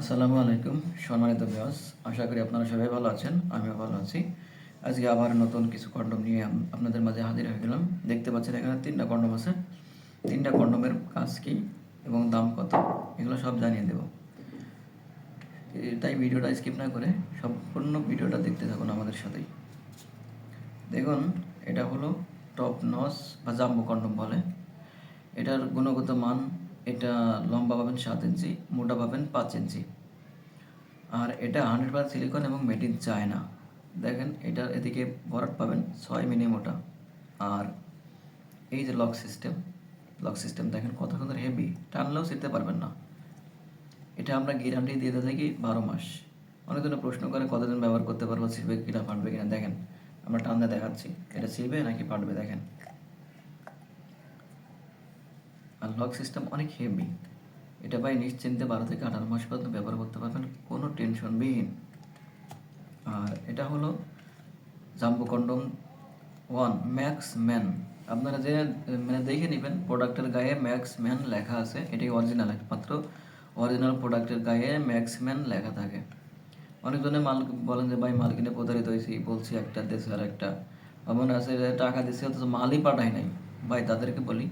আসসালামু আলাইকুম, সম্মানিত বিয়াস আশা করি আপনারা সবাই ভালো আছেন, আমিও ভালো আছি। আজকে আবার নতুন কিছু কন্ডম নিয়ে আপনাদের মাঝে হাজির হয়ে গেলাম। দেখতে পাচ্ছেন এখানে তিনটা কন্ডম আছে। তিনটা কন্ডমের কাজ কি এবং দাম কত? এগুলো সব জানিয়ে দেব। তাই ভিডিওটা স্কিপ না করে সম্পূর্ণ ভিডিওটা দেখতে থাকুন আমাদের সাথেই। দেখুন, এটা হলো টপ নস বা জাম্বো কন্ডম বলে। এটার গুণগত মান এটা লম্বা পাবেন সাত ইঞ্চি, মোটা পাবেন পাঁচ ইঞ্চি। আর এটা হান্ড্রেড পার্সেন্ট সিলিকন এবং মেড ইন চায়না দেখেন এটার এদিকে বরাট পাবেন ছয় মিনি মোটা। আর এই যে লক সিস্টেম লক সিস্টেম দেখেন কত সুন্দর হেভি টানলেও শিখতে পারবেন না। এটা আমরা গ্যারান্টি দিয়ে থাকি বারো মাস। অনেকজনে প্রশ্ন করে কতদিন ব্যবহার করতে পারব ছিড়বে কিনা ফাটবে কিনা। দেখেন, আমরা টানতে দেখাচ্ছি, এটা ছিড়বে নাকি ফাটবে, দেখেন। আর লক সিস্টেম অনেক হেভি এটা ভাই নিশ্চিন্তে বারো থেকে আঠারো মাস পর্যন্ত ব্যবহার করতে পারবেন, কোনো টেনশনবিহীন আর এটা হলো jumbo condom one max man আপনারা যে মানে দেখে নেবেন প্রোডাক্টের গায়ে ম্যাক্স ম্যান লেখা আছে। এটাই অরিজিনাল একমাত্র অরিজিনাল প্রোডাক্টের গায়ে ম্যাক্স ম্যান লেখা থাকে। অনেকজনে মাল বলেন যে, ভাই, মাল কিনে প্রতারিত হয়েছি বলছি, একটা দেশে আর একটা। মনে আছে টাকা দিচ্ছে অথচ মালই পাঠায় নাই। ভাই, তাদেরকে বলি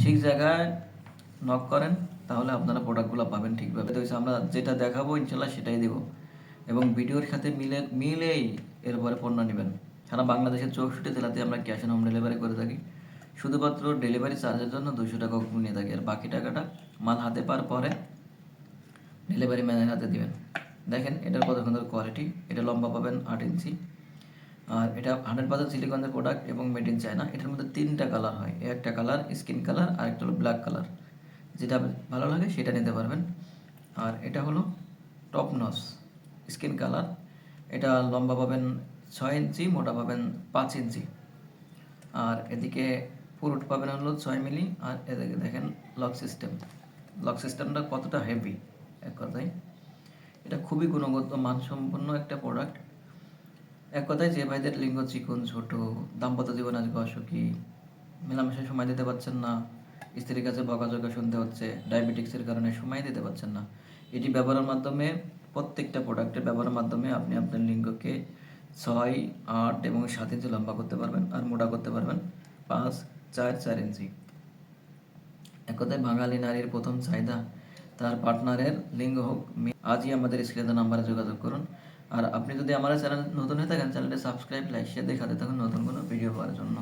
ঠিক জায়গায় নক করেন, তাহলে আপনারা প্রোডাক্টগুলো পাবেন ঠিকভাবে। তো আমরা যেটা দেখাবো, ইনশাল্লাহ সেটাই দেবো। এবং ভিডিওর সাথে মিলে, মিলেই এরপরে পণ্য নেবেন। সারা বাংলাদেশের চৌষট্টি জেলাতে আমরা ক্যাশ অন হোম ডেলিভারি করে থাকি। শুধুমাত্র ডেলিভারি চার্জের জন্য দুশো টাকা নিয়ে থাকি। আর বাকি টাকাটা মাল হাতে পাওয়ার পরে ডেলিভারি ম্যানের হাতে দিবেন। দেখেন, এটার কত সুন্দর কোয়ালিটি এটা লম্বা পাবেন আট ইঞ্চি। আর এটা হান্ড্রেড পার্সেন্ট সিলিকনের প্রোডাক্ট এবং মেড ইন চায়না এটার মধ্যে তিনটা কালার হয়। একটা কালার স্কিন কালার আর একটা হলো ব্ল্যাক কালার যেটা ভালো লাগে সেটা নিতে পারবেন। আর এটা হলো টপ নস স্কিন কালার এটা লম্বা পাবেন ছয় ইঞ্চি, মোটা পাবেন পাঁচ ইঞ্চি। আর এদিকে পুরুট পাবেন হলো ছয় মিলি। আর এদিকে দেখেন লক সিস্টেম লক সিস্টেমটা কতটা হেভি এক কথায়। এটা খুবই গুণগত, মানসম্পন্ন একটা প্রোডাক্ট এক কথায় যে ভাইদের লিঙ্গ চিকন ছোট, দাম্পত্য জীবন আজকে অসুখী, মেলামেশায় সময় দিতে পারছেন না, স্ত্রীর কাছে বকাঝকা শুনতে হচ্ছে, ডায়াবেটিক্সের কারণে সময় দিতে পারছেন না। এটি ব্যবহারের মাধ্যমে, প্রত্যেকটা প্রোডাক্টের ব্যবহারের মাধ্যমে আপনি আপনার লিঙ্গকে ছয়, আট এবং সাত ইঞ্চি লম্বা করতে পারবেন আর মোটা করতে পারবেন পাঁচ, চার চার ইঞ্চি। এক কথায় বাঙালি নারীর প্রথম চাহিদা তার পার্টনারের লিঙ্গ হোক আজই আমাদের স্ক্রিনে নাম্বারে যোগাযোগ করুন। আর আপনি যদি আমার চ্যানেল নতুন হয়ে থাকেন, চ্যানেলটি সাবস্ক্রাইব লাইক শেয়ার দেখাতে থাকুন নতুন কোনো ভিডিও পাওয়ার জন্য।